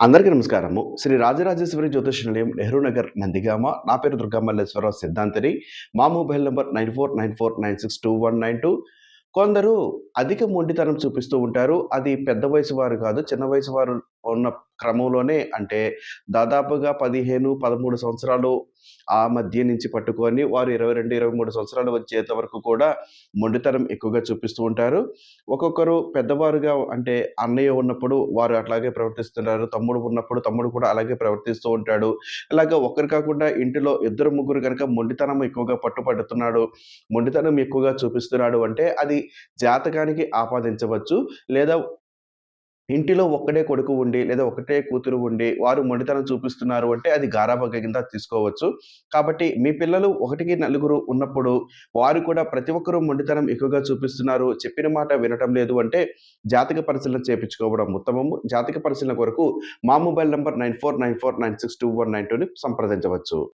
అందరికీ నమస్కారము. శ్రీ రాజరాజేశ్వరి జ్యోతిష్ నిలయం నెహ్రూ నగర్ నందిగామ. నా పేరు దుర్గామల్లేశ్వరరావు సిద్ధాంతిని. మా mobile number nine four nine four nine six two one nine two. కొందరు అధిక మొండితనం చూపిస్తూ ఉంటారు. అది పెద్ద వయసు వారు కాదు చిన్న వయసు వారు ఉన్న క్రమంలోనే అంటే దాదాపుగా పదిహేను పదమూడు సంవత్సరాలు ఆ మధ్య నుంచి పట్టుకొని వారు ఇరవై రెండు ఇరవై మూడు సంవత్సరాలు వచ్చేంత వరకు కూడా మొండితనం ఎక్కువగా చూపిస్తూ ఉంటారు. ఒక్కొక్కరు పెద్దవారుగా అంటే అన్నయ్య ఉన్నప్పుడు వారు అట్లాగే ప్రవర్తిస్తున్నారు తమ్ముడు ఉన్నప్పుడు తమ్ముడు కూడా అలాగే ప్రవర్తిస్తూ ఉంటాడు. ఇలాగ ఒకరు కాకుండా ఇంటిలో ఇద్దరు ముగ్గురు కనుక మొండితనం ఎక్కువగా పట్టుపడుతున్నాడు మొండితనం ఎక్కువగా చూపిస్తున్నాడు అంటే అది జాతకానికి ఆపాదించవచ్చు. లేదా ఇంటిలో ఒక్కడే కొడుకు ఉండి లేదా ఒకటే కూతురు ఉండి వారు మొండితనం చూపిస్తున్నారు అంటే అది గారాభగ కింద తీసుకోవచ్చు. కాబట్టి మీ పిల్లలు ఒకటికి నలుగురు ఉన్నప్పుడు వారు కూడా ప్రతి ఒక్కరూ మొండితనం ఎక్కువగా చూపిస్తున్నారు. చెప్పిన మాట వినటం లేదు అంటే జాతక పరిశీలన చేపించుకోవడం ఉత్తమము. జాతక పరిశీలన కొరకు మా mobile number nine four nine four nine six two one nine టూని సంప్రదించవచ్చు.